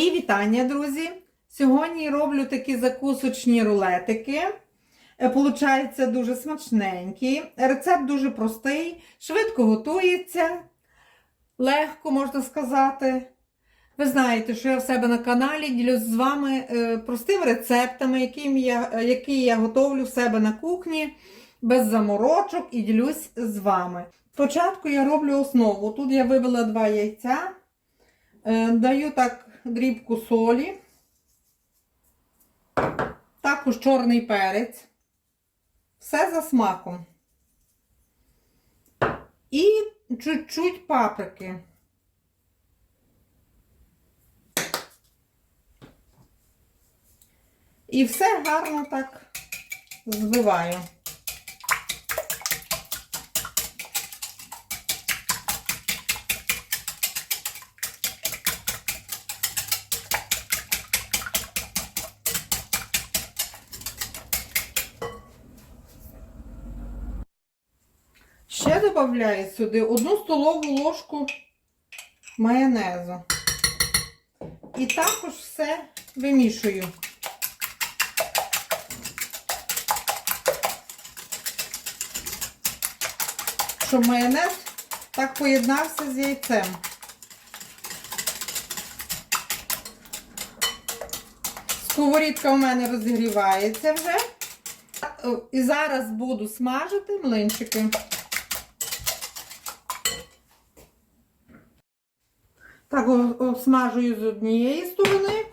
вітання, друзі! Сьогодні роблю такі закусочні рулетики. Е, Получаються дуже смачненькі. Рецепт дуже простий, швидко готується, легко можна сказати. Ви знаєте, що я в себе на каналі ділюсь з вами е, простими рецептами, яким я, е, які я готовлю в себе на кухні, без заморочок і ділюсь з вами. Спочатку я роблю основу. Тут я вибила два яйця, даю так дрібку солі, також чорний перець. Все за смаком. І чуть-чуть паприки. І все гарно так збиваю. Ще додаю сюди одну столову ложку майонезу. І також все вимішую. Щоб майонез так поєднався з яйцем. Сковорідка у мене розігрівається вже. І зараз буду смажити млинчики. Так, обсмажую з однієї сторони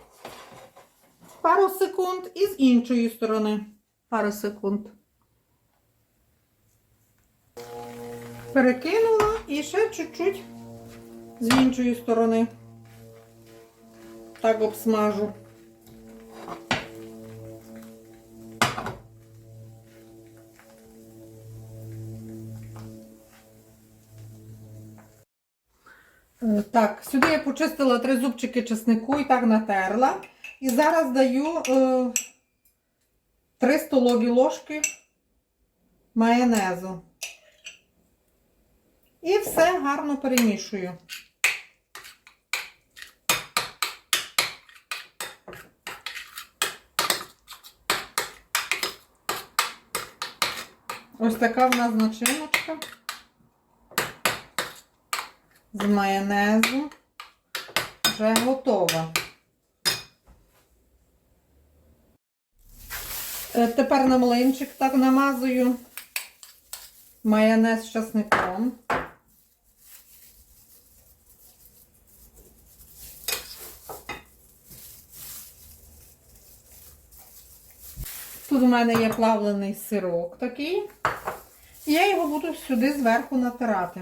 пару секунд і з іншої сторони пару секунд. Перекинула і ще чуть-чуть з іншої сторони. Так обсмажу. Так, сюди я почистила три зубчики чеснику і так натерла. І зараз даю е, 3 столові ложки майонезу. І все гарно перемішую. Ось така в нас начиночка з майонезу вже готова. Е, Тепер на млинчик так намазую майонез з часником. Тут у мене є плавлений сирок такий. Я його буду сюди зверху натирати.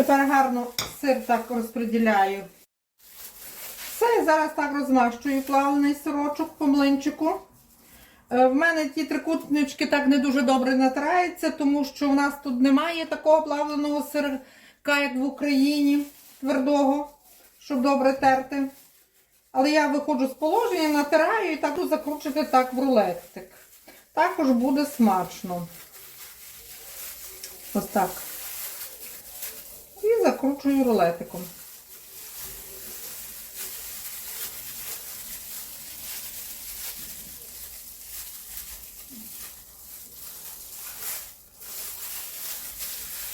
Тепер гарно сир так розподіляю. Все, зараз так розмащую плавлений сирочок по млинчику. Е, В мене ті трикутнички так не дуже добре натираються, тому що в нас тут немає такого плавленого сирка, як в Україні, твердого, щоб добре терти. Але я виходжу з положення, натираю і так буду закручувати так в рулетик. Також буде смачно. Ось так. Закручую рулетиком.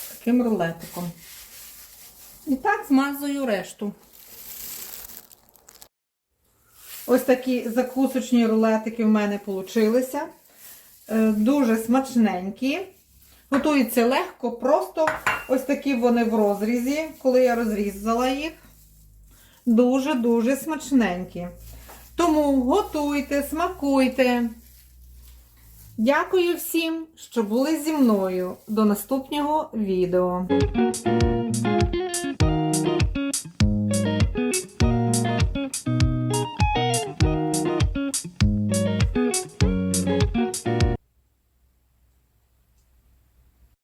Таким рулетиком. І так змазую решту. Ось такі закусочні рулетики в мене вийшли. Дуже смачненькі. Готуються легко, просто ось такі вони в розрізі, коли я розрізала їх. Дуже-дуже смачненькі. Тому готуйте, смакуйте. Дякую всім, що були зі мною. До наступного відео.